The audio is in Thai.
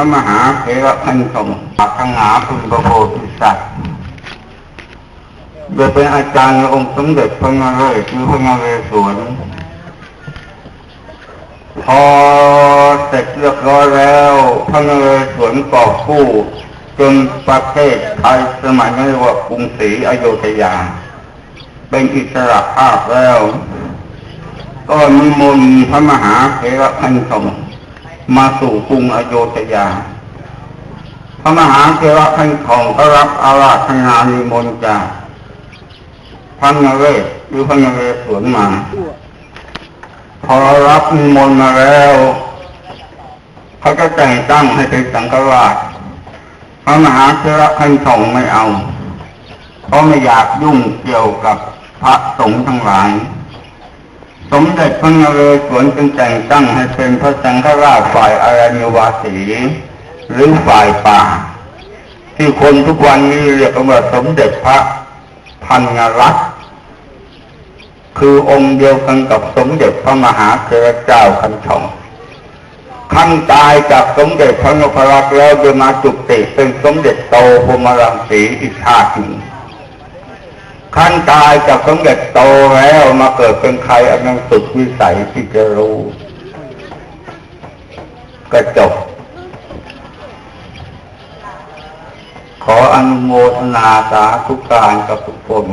พระมหาเถระพันสงฆ์ปักหาคุณพระโพธิสัตว์โดยเป็นอาจารย์องค์สมเด็จพระนเรศคือพระนเรศวร พอเสร็จเรียบร้อยแล้ว พระนเรศวรกอบกู้จนประเทศไทยสมัยนั้นเรียกว่ากรุงศรีอยุธยา เป็นอิสระภาพแล้ว ก็นิมนพระมหาเถระพันสงฆ์ มาสู่กรุงอโยธยา พระมหาเถระพันสงก็รับอาราธนานิมนต์จากพระนเรศหรือพระนเรศวรมา พอรับนิมนต์มาแล้วเขาก็แต่งตั้งให้เป็นสังฆราชพระมหาเถระพันสงไม่เอาเพราะไม่อยากยุ่งเกี่ยวกับพระสงฆ์ทั้งหลาย ด็จพระนเรศวรจึงแต่งตั้งให้เป็นพระสังฆราชฝ่ายอารัญวาสี หรือฝ่ายป่า ที่คนทุกวันนี้เรียกว่าสมเด็จพระพันนรัตคือองค์เดียวกันกับสมเด็จพระมหาเถรเจ้าคันทองขั้นตายจากสมเด็จพระนพรัตน์แล้วจะมาจุติเป็นสมเด็จโตพมรังสีอีกชาติหนึ่ง ขั้นตายจากสมเด็จโตแล้วมาเกิดเป็นใครอันนั้นสุดวิสัยที่จะรู้ก็จบ ขออนุโมทนาสาธุการกับทุกคน